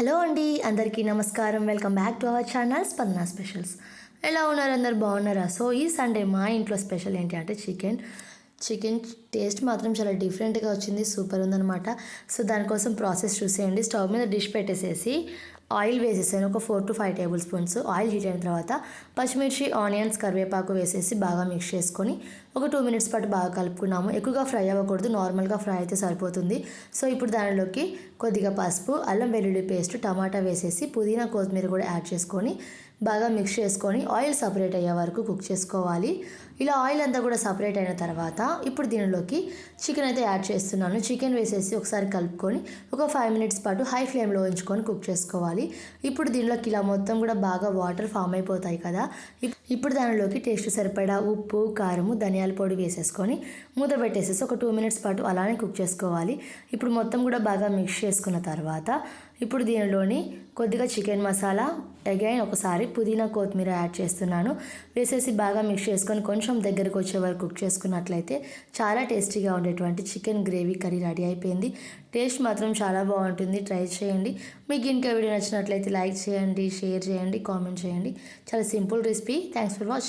Hello అండి అందరికీ నమస్కారం. Welcome back to our channel Spandana specials. ఎలా ఉన్నారు? అందరు బాగున్నారా? సో ఈ సండే మా ఇంట్లో స్పెషల్ ఏంటి అంటే చికెన్. చికెన్ టేస్ట్ మాత్రం చాలా డిఫరెంట్గా వచ్చింది. సూపర్ ఉందనమాట సో దానికోసం ప్రాసెస్ చూసేయండి. స్టవ్ మీద డిష్ పెట్టేసేసి ఆయిల్ వేసేసాను. ఒక four to five tablespoons oil heat అయిన తర్వాత పచ్చిమిర్చి ఆనియన్స్ కరివేపాకు వేసేసి బాగా మిక్స్ చేసుకొని ఒక టూ మినిట్స్ పాటు బాగా కలుపుకున్నాము. ఎక్కువగా ఫ్రై అవ్వకూడదు. నార్మల్గా ఫ్రై అయితే సరిపోతుంది. సో ఇప్పుడు దానిలోకి కొద్దిగా పసుపు అల్లం వెల్లుల్లి పేస్ట్ టమాటా వేసేసి పుదీనా కొత్తిమీర కూడా యాడ్ చేసుకొని బాగా మిక్స్ చేసుకొని ఆయిల్ సపరేట్ అయ్యే వరకు కుక్ చేసుకోవాలి. ఇలా ఆయిల్ అంతా కూడా సపరేట్ అయిన తర్వాత ఇప్పుడు దీనిలోకి చికెన్ అయితే యాడ్ చేస్తున్నాను. చికెన్ వేసేసి ఒకసారి కలుపుకొని ఒక ఫైవ్ మినిట్స్ పాటు హై ఫ్లేమ్లో ఉంచుకొని కుక్ చేసుకోవాలి. ఇప్పుడు దీనిలోకి ఇలా మొత్తం కూడా బాగా వాటర్ ఫామ్ అయిపోతాయి కదా. ఇప్- ఇప్పుడు దానిలోకి టేస్ట్ సరిపడా ఉప్పు కారము ధనియాల పొడి వేసేసుకొని మూత పెట్టేసేసి ఒక టూ మినిట్స్ పాటు అలానే కుక్ చేసుకోవాలి. ఇప్పుడు మొత్తం కూడా బాగా మిక్స్ చేసుకున్న తర్వాత ఇప్పుడు దీనిలోని కొద్దిగా చికెన్ మసాలా అగైన్ ఒకసారి పుదీనా కొత్తిమీర యాడ్ చేస్తున్నాను. వేసేసి బాగా మిక్స్ చేసుకొని కొంచెం దగ్గరకు వచ్చే వరకు కుక్ చేసుకున్నట్లయితే చాలా టేస్టీగా ఉండేటువంటి చికెన్ గ్రేవీ కర్రీ రెడీ అయిపోయింది. టేస్ట్ మాత్రం చాలా బాగుంటుంది. ట్రై చేయండి. మీకు ఇంకా వీడియో నచ్చినట్లయితే లైక్ చేయండి షేర్ చేయండి కామెంట్ చేయండి. చాలా simple recipe. Thanks for watching